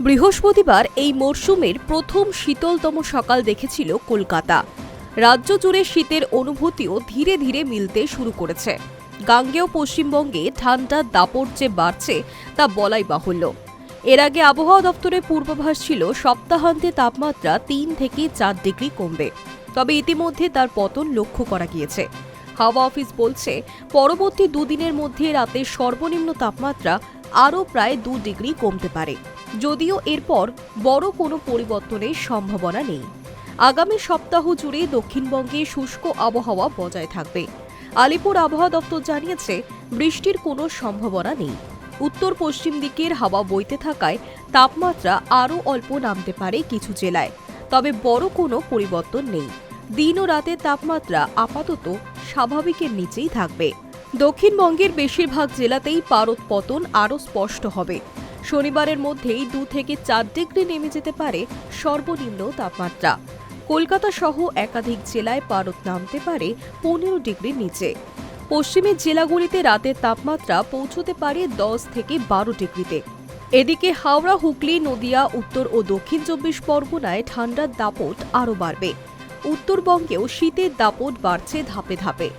বৃহস্পতিবার এই মরশুমের প্রথম শীতলতম সকাল দেখেছিল কলকাতা। রাজ্য জুড়ে শীতের অনুভূতিও ধীরে ধীরে মিলতে শুরু করেছে। গাঙ্গেয় পশ্চিমবঙ্গে ঠান্ডার দাপট যে বাড়ছে, তা বলাই বাহুল্য। এর আগে আবহাওয়া দপ্তরের পূর্বাভাস ছিল সপ্তাহান্তে তাপমাত্রা তিন থেকে চার ডিগ্রি কমবে। তবে ইতিমধ্যে তার পতন লক্ষ্য করা গিয়েছে। হাওয়া অফিস বলছে, পরবর্তী দুদিনের মধ্যে রাতের সর্বনিম্ন তাপমাত্রা আরও প্রায় দু ডিগ্রি কমতে পারে। যদিও এরপর বড় কোনো পরিবর্তনের সম্ভাবনা নেই। আগামী সপ্তাহ জুড়ে দক্ষিণবঙ্গে শুষ্ক আবহাওয়া বজায় থাকবে। আলিপুর আবহাওয়া দপ্তর জানিয়েছে, বৃষ্টির কোনো সম্ভাবনা নেই। উত্তর পশ্চিম দিকের হাওয়া বইতে থাকায় তাপমাত্রা আরও অল্প নামতে পারে কিছু জেলায়। তবে বড় কোনো পরিবর্তন নেই। দিন ও রাতের তাপমাত্রা আপাতত স্বাভাবিকের নিচেই থাকবে। দক্ষিণবঙ্গের বেশিরভাগ জেলাতেই পারদ পতন আরও স্পষ্ট হবে। শনিবারের মধ্যেই দু থেকে চার ডিগ্রি নেমে যেতে পারে সর্বনিম্ন তাপমাত্রা। কলকাতা সহ একাধিক জেলায় পারদ নামতে পারে পনেরো ডিগ্রির নিচে। পশ্চিমের জেলাগুলিতে রাতের তাপমাত্রা পৌঁছতে পারে দশ থেকে বারো ডিগ্রিতে। এদিকে হাওড়া, হুগলি, নদিয়া, উত্তর ও দক্ষিণ চব্বিশ পরগনায় ঠান্ডার দাপট আরও বাড়বে। উত্তরবঙ্গেও শীতের দাপট বাড়ছে ধাপে ধাপে।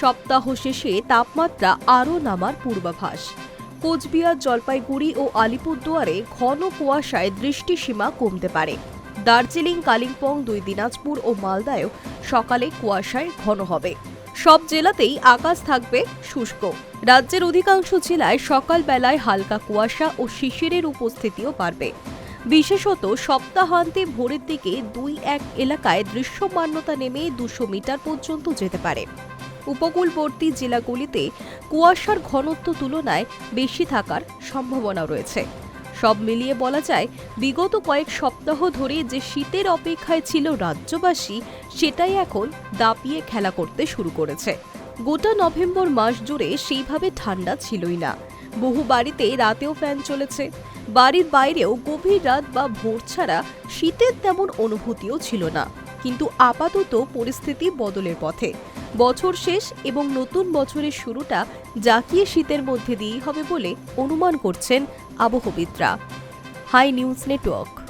সপ্তাহ শেষে তাপমাত্রা আরও নামার পূর্বাভাস। কোচবিহার, জলপাইগুড়ি ও আলিপুরদুয়ারে ঘন কুয়াশায় দৃষ্টিসীমা কমতে পারে। দার্জিলিং, কালিম্পং, দুই দিনাজপুর ও মালদায়ও সকালে কুয়াশায় ঘন হবে। সব জেলাতেই আকাশ থাকবে শুষ্ক। রাজ্যের অধিকাংশ জেলায় সকালবেলায় হালকা কুয়াশা ও শিশিরের উপস্থিতিও বাড়বে। বিশেষত সপ্তাহান্তে ভোরের দিকে দুই এক এলাকায় দৃশ্যমান্যতা নেমে দুশো মিটার পর্যন্ত যেতে পারে। উপকূলবর্তী জেলাগুলিতে কুয়াশার ঘনত্ব তুলনায় বেশি থাকার সম্ভাবনা রয়েছে। সব মিলিয়ে বলা যায়, বিগত কয়েক সপ্তাহ ধরে যে শীতের অপেক্ষায় ছিল রাজ্যবাসী, সেটাই এখন দাপিয়ে খেলা করতে শুরু করেছে। গোটা নভেম্বর মাস জুড়ে সেইভাবে ঠান্ডা ছিলই না। বহু বাড়িতে রাতেও ফ্যান চলেছে। বাড়ির বাইরেও গভীর রাত বা ভোর ছাড়া শীতের তেমন অনুভূতিও ছিল না। কিন্তু আপাতত পরিস্থিতি বদলের পথে। বছর শেষ এবং নতুন বছরের শুরুটা জাকিয়ে শীতের মধ্যে দিয়েই হবে বলে অনুমান করছেন আবহবিদরা। High news network.